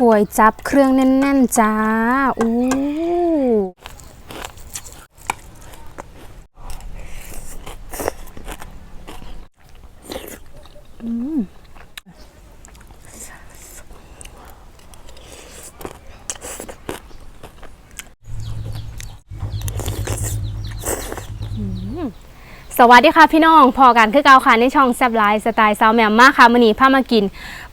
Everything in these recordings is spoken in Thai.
ก๋วยจับเครื่องแน่น ๆ จ้า อู้สวัสดีค่ะพี่น้องพอกันคือเกาค่ะในช่องแซบไลน์สไตล์สาวแมมมากค่ะมือนี้พามากิน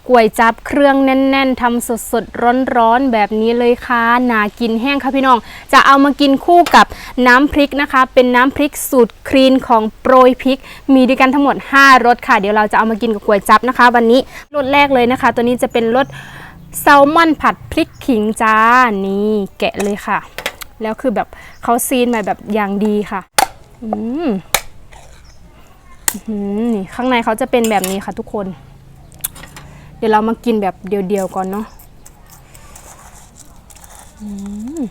ก๋วยจับเครื่องแน่น ๆทำสดๆร้อนๆแบบนี้เลยค่ะนากินแห้งค่ะพี่น้อง จะเอามากินคู่กับน้ำพริกนะคะ เป็นน้ำพริกสูตรคลีนของโปรยพริก มีด้วยกันทั้งหมด 5รสค่ะ เดี๋ยวเราจะเอามากินกับก๋วยจับนะคะ วันนี้รสแรกเลยนะคะ ตัวนี้จะเป็นรสแซลมอนผัดพริกขิงจ้านี่แกะเลยค่ะ แล้วคือแบบเขาซีนมาแบบอย่างดีค่ะอืมอืมนี่ข้างในเขาจะเป็นแบบนี้ค่ะทุกคน ดี๋ยวเรามากินแบบเดียวๆก่อนเนาะอืม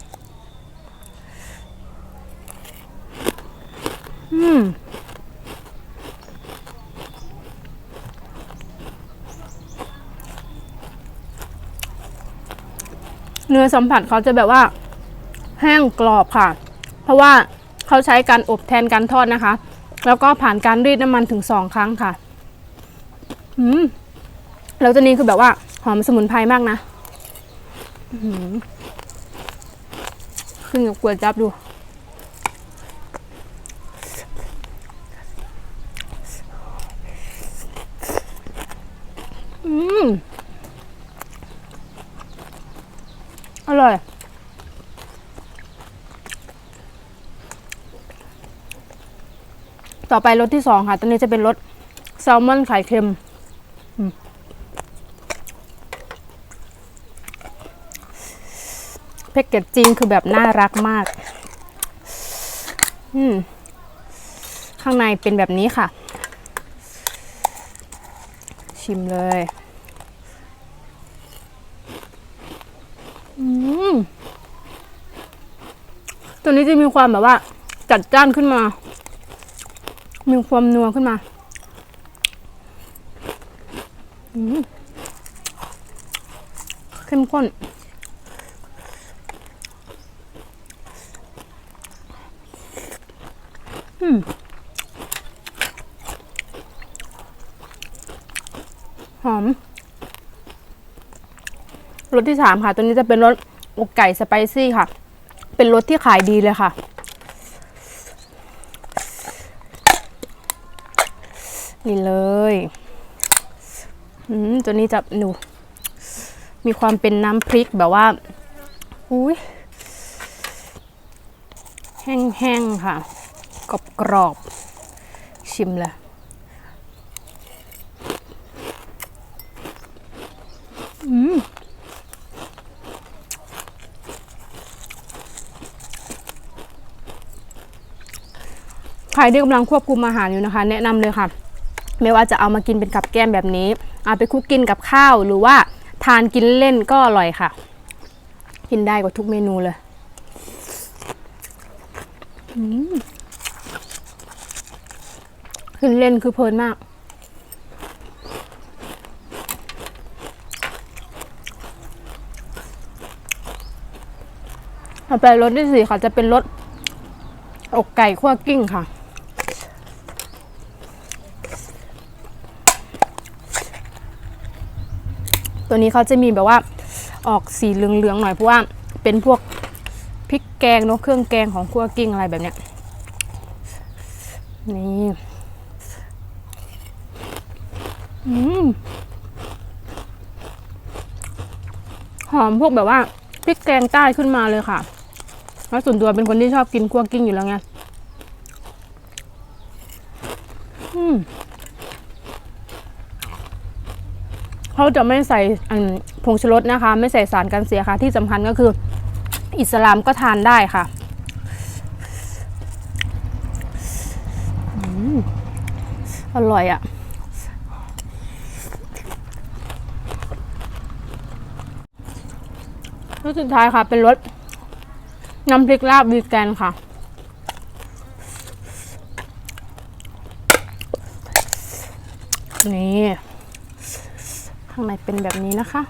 อืมเนื้อสัมผัสเขาจะแบบว่าแห้งกรอบค่ะ เพราะว่าเขาใช้การอบแทนการทอดนะคะ แล้วก็ผ่านการรีดน้ำมันถึงสองครั้งค่ะ อืม แล้วตัวนี้คือแบบว่าหอมสมุนไพรมากนะขึ้นกับกวยจับดู อืม อร่อยต่อไปรสที่สองค่ะ ตัวนี้จะเป็นรสแซลมอนไข่เค็มอืม แพ็กเกจจริงคือแบบน่ารักมาก อืม ข้างในเป็นแบบนี้ค่ะ ชิมเลย อืม ตัวนี้จะมีความแบบว่า จัดจ้านขึ้นมา มีความนัวขึ้นมา อืม เข้มข้น อืม หอม รสที่สามค่ะ ตัวนี้จะเป็นรสอกไก่สไปซี่ค่ะ เป็นรสที่ขายดีเลยค่ะนี่เลยอืมตัวนี้จะหนู มีความเป็นน้ำพริกแบบว่า อุ้ยแห้งๆค่ะ กรอบกรอบๆชิมเลยอืม รที่กำลังควบคุมอาหารอยู่นะคะ แนะนำเลยค่ะ ไม่ว่าจะเอามากินเป็นกับแก้มแบบนี้ เอาไปคุกกินกับข้าวหรือว่าทานกินเล่นก็อร่อยค่ะ กินได้กว่าทุกเมนูเลยอืมกินเล่นคือเพลินมากต่อไปรสที่สี่ค่ะจะเป็นรสอกไก่คั่วกิ้งค่ะ ตัวนี้เขาจะมีแบบว่าออกสีเหลืองๆหน่อยเพราะว่าเป็นพวกพริกแกงเนอะเครื่องแกงของคั่วกิ้งอะไรแบบเนี้ยนี่อืมหอมพวกแบบว่าพริกแกงใต้ขึ้นมาเลยค่ะแล้วส่วนตัวเป็นคนที่ชอบกินคั่วกิ้งอยู่แล้วไงอืม เขาจะไม่ใส่ผงชูรสนะคะ ไม่ใส่สารกันเสียค่ะ ที่สำคัญก็คืออิสลามก็ทานได้ค่ะอร่อยอะ่ะแล้วสุดท้ายค่ะ เป็นรสน้ำพริกลาบวีแกนค่ะ นี่างในเป็นแบบนี้นะคะ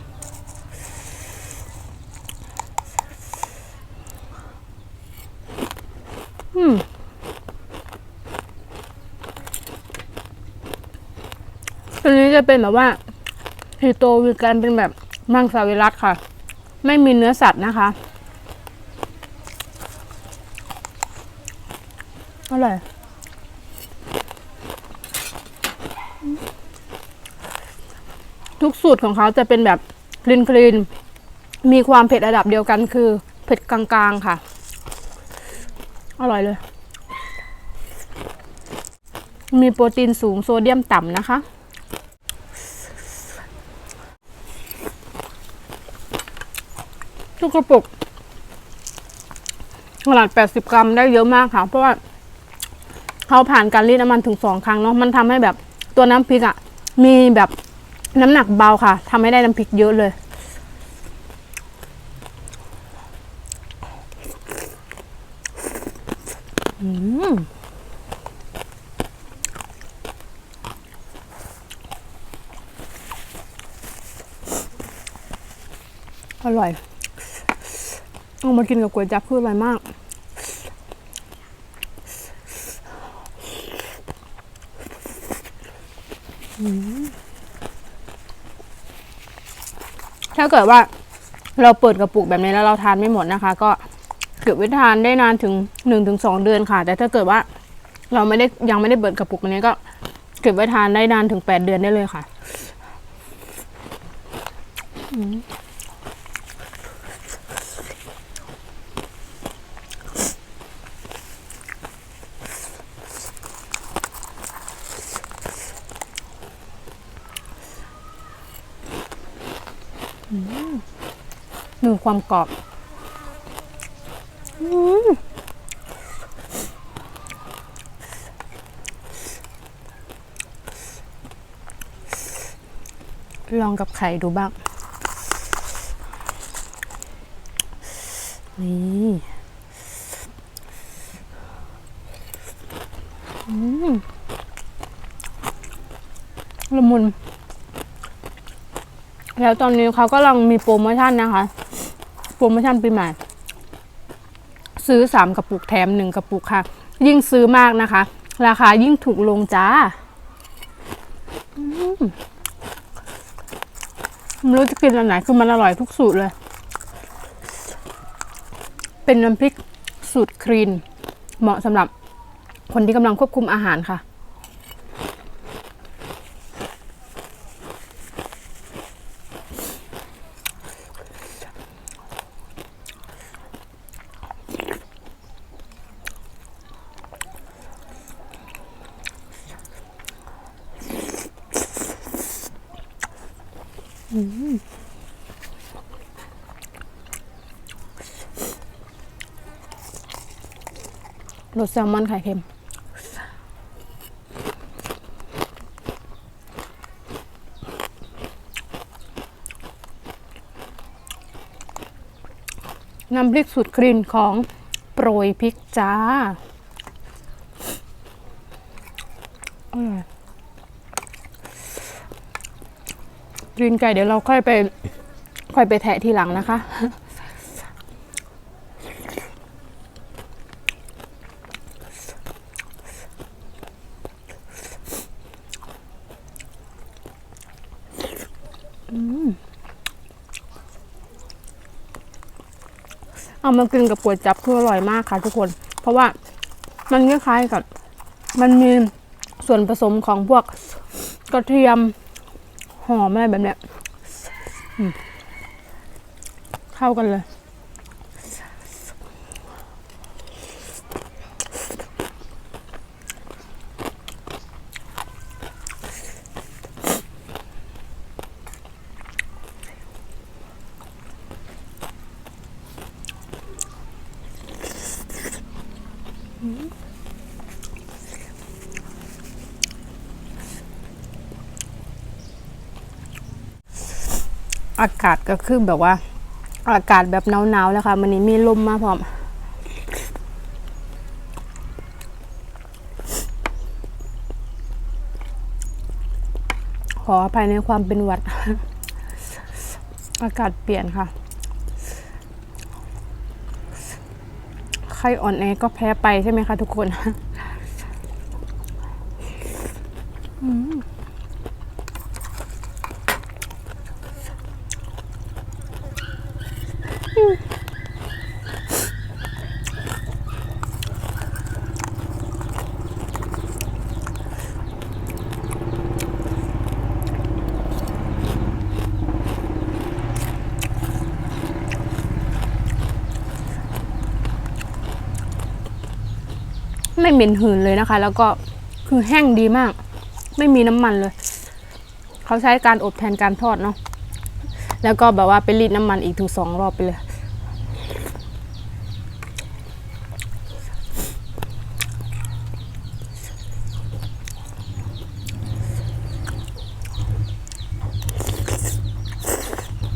อืมตัวนี้จะเป็นแบบว่าฮิโตวิกันเป็นแบบมังสวิรัตค่ะ ไม่มีเนื้อสัตว์นะคะอร่อย ทุกสูตรของเขาจะเป็นแบบคลีนคลีนมีความเผ็ดระดับเดียวกันคือ เผ็ดกลางๆค่ะ อร่อยเลย มีโปรตีนสูงโซเดียมต่ำนะคะ ทุกกระปุกขนาด 80 กรัมได้เยอะมากค่ะ เพราะว่าเขาผ่านการรีดน้ำมันถึงสองครั้งเนาะมันทำให้แบบตัวน้ำพริกอะ่ะ มีแบบ น้ำหนักเบาค่ะทำให้ได้น้ำพริกเยอะเลย อืมอร่อย เอามากินกับก๋วยจั๊บคืออร่อยมาก เกิดว่าเราเปิดกระปุกแบบนี้แล้วเราทานไม่หมดนะคะ ก็เก็บไว้ทานได้นานถึงหนึ่งถึงสองเดือนค่ะ แต่ถ้าเกิดว่าเราไม่ได้ยังไม่ได้เปิดกระปุกอันนี้ก็เก็บไว้ทานได้นานถึงแปดเดือนได้เลยค่ะ ดูความกรอบอลองกับไข่ดูบ้าง นี่ละมุน แล้วตอนนี้เขาก็กำลังมีโปรโมชั่นนะคะ โปรโมชั่นปีใหม่ ซื้อสามกระปุกแถมหนึ่งกระปุกค่ะ ยิ่งซื้อมากนะคะ ราคายิ่งถูกลงจ้าไม่รู้จะกินอันไหนคือมันอร่อยทุกสูตรเลย เป็นน้ำพริกสูตรครีน เหมาะสำหรับคนที่กำลังควบคุมอาหารค่ะ รสแซลมอนไข่เค็มน้ำพริกสูตรครีนของโปรยพริกจ้าอร่อย รีนไก่เดี๋ยวเราค่อยไป ค่อยไปแทะทีหลังนะคะ เอามากินกับก๋วยจับคืออร่อยมากค่ะทุกคน เพราะว่ามันคล้ายๆกับ มันมีส่วนผสมของพวกกระเทียม หอมอะไรแบบเนี้ยเข้ากันเลย อากาศก็คือแบบว่า อากาศแบบหนาวๆแล้วค่ะมันนี้มีลมมาพร้อมขออภัยในความเป็นหวัด อากาศเปลี่ยนค่ะคใครอ่อนแอก็แพ้ไปใช่ไหมคะทุกคน อืม ไม่เหม็นหืนเลยนะคะ แล้วก็คือแห้งดีมาก ไม่มีน้ำมันเลย เขาใช้การอบแทนการทอดเนาะแล้วก็แบบว่าไปรีดน้ำมันอีกถึงสองรอบไปเลย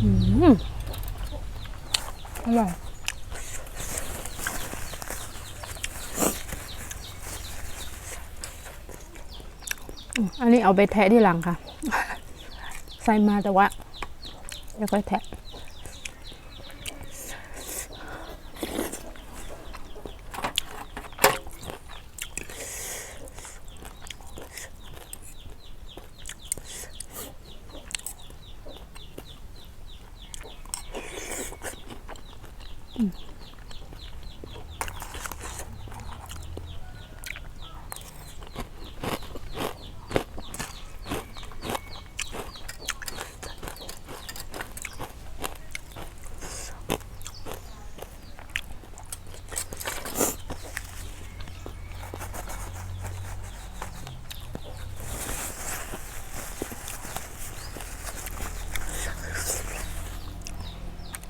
อืมอร่อย อันนี้ เอาไปแทะที่หลังค่ะ ใส่มาแต่ว่าไม่ค่อยแทะ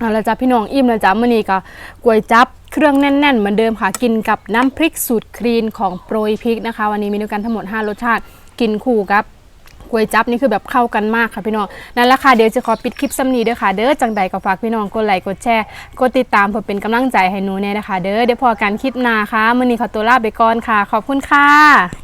เอาละจ้ะพี่น้องอิ่มแล้วจ้ะมื้อนี้ก็ก๋วยจับเครื่องแน่นๆ เหมือนเดิมค่ะ กินกับน้ำพริกสูตรคลีนของโปรยพริกนะคะ วันนี้มีด้วยกันทั้งหมด 5 รสชาติกินคู่กับก๋วยจับนี่คือแบบเข้ากันมากค่ะพี่น้องนั่นแหละค่ะเดี๋ยวจะขอปิดคลิปซ้ำนี้เด้อค่ะ เด้อจังใดก็ฝากพี่น้องกดไลค์กดแชร์กดติดตามเพื่อเป็นกำลังใจให้หนูเนี่ยนะคะ เด้อเดี๋ยวพอกันคลิปหน้าค่ะมื้อนี้ขอตัวลาไปก่อนค่ะ ขอบคุณค่ะ